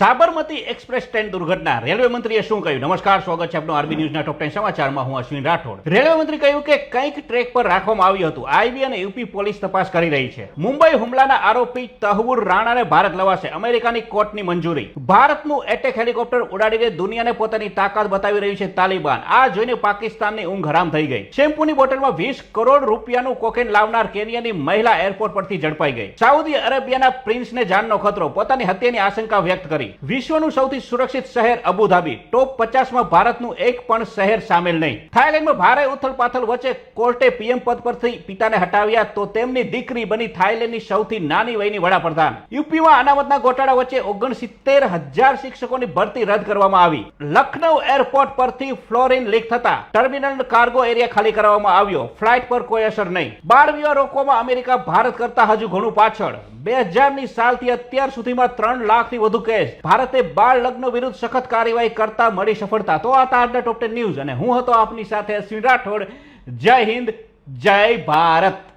Sabarmati express train દુર્ઘટના. Railway મંત્રીએ શું કહ્યું? નમસ્કાર, સ્વાગત છે આપનું આરબી ન્યૂઝના ટોપ ટેન સમાચારમાં. હું અશ્વિન રાઠોડ. રેલવે મંત્રી કહ્યું કે કંઈક ટ્રેક પર રાખવામાં આવ્યું હતું. આઈબી અને યુપી પોલીસ તપાસ કરી રહી છે. મુંબઈ હુમલાના આરોપી તહવુર રાણાને ભારત લવાશે. અમેરિકાની કોર્ટની મંજૂરી. ભારતનું એટેક હેલિકોપ્ટર ઉડાડીને દુનિયાને પોતાની તાકાત બતાવી રહ્યું છે તાલિબાન. આ જોઈને પાકિસ્તાનની ઊંઘ હરામ થઈ ગઈ. શેમ્પૂની બોટલમાં વીસ કરોડ રૂપિયાનું કોકેન લાવનાર કેનિયાની મહિલા એરપોર્ટ પરથી ઝડપાઈ ગઈ. સાઉદી અરેબિયાના પ્રિન્સને જાનનો ખતરો. પોતાની હત્યાની આશંકા વ્યક્ત કરી. વિશ્વનું સૌથી સુરક્ષિત શહેર અબુધાબી. ટોપ પચાસમાં ભારતનું એક પણ શહેર સામેલ નહીં. થાઈલેન્ડમાં ભારે ઉથલપાથલ વચ્ચે કોર્ટે પીએમ પદ પરથી પિતાને હટાવ્યા તો તેમની દીકરી બની થાઈલેન્ડની સૌથી નાની વયની વડાપ્રધાન. યુપીમાં અનામતના ગોટાળા વચ્ચે ઓગણસિત્તેર હજાર શિક્ષકોની ભરતી રદ કરવામાં આવી. લખનૌ એરપોર્ટ પરથી ફ્લોરિન લીક થતા ટર્મિનલ કાર્ગો એરિયા ખાલી કરવામાં આવ્યો. ફ્લાઇટ પર કોઈ અસર નહીં. બાળ વિવાહ રોકવામાં અમેરિકા ભારત કરતા હજુ ઘણું પાછળ. બે હજારની સાલથી અત્યાર સુધીમાં ત્રણ લાખથી વધુ કેસ. ભારતે બાળ લગ્ન વિરુદ્ધ સખત કાર્યવાહી કરતા મળી સફળતા. તો આ આજના ટોપ ટેન ન્યૂઝ અને હું હતો આપની સાથે અશ્વિન રાઠોડ. જય હિન્દ, જય ભારત.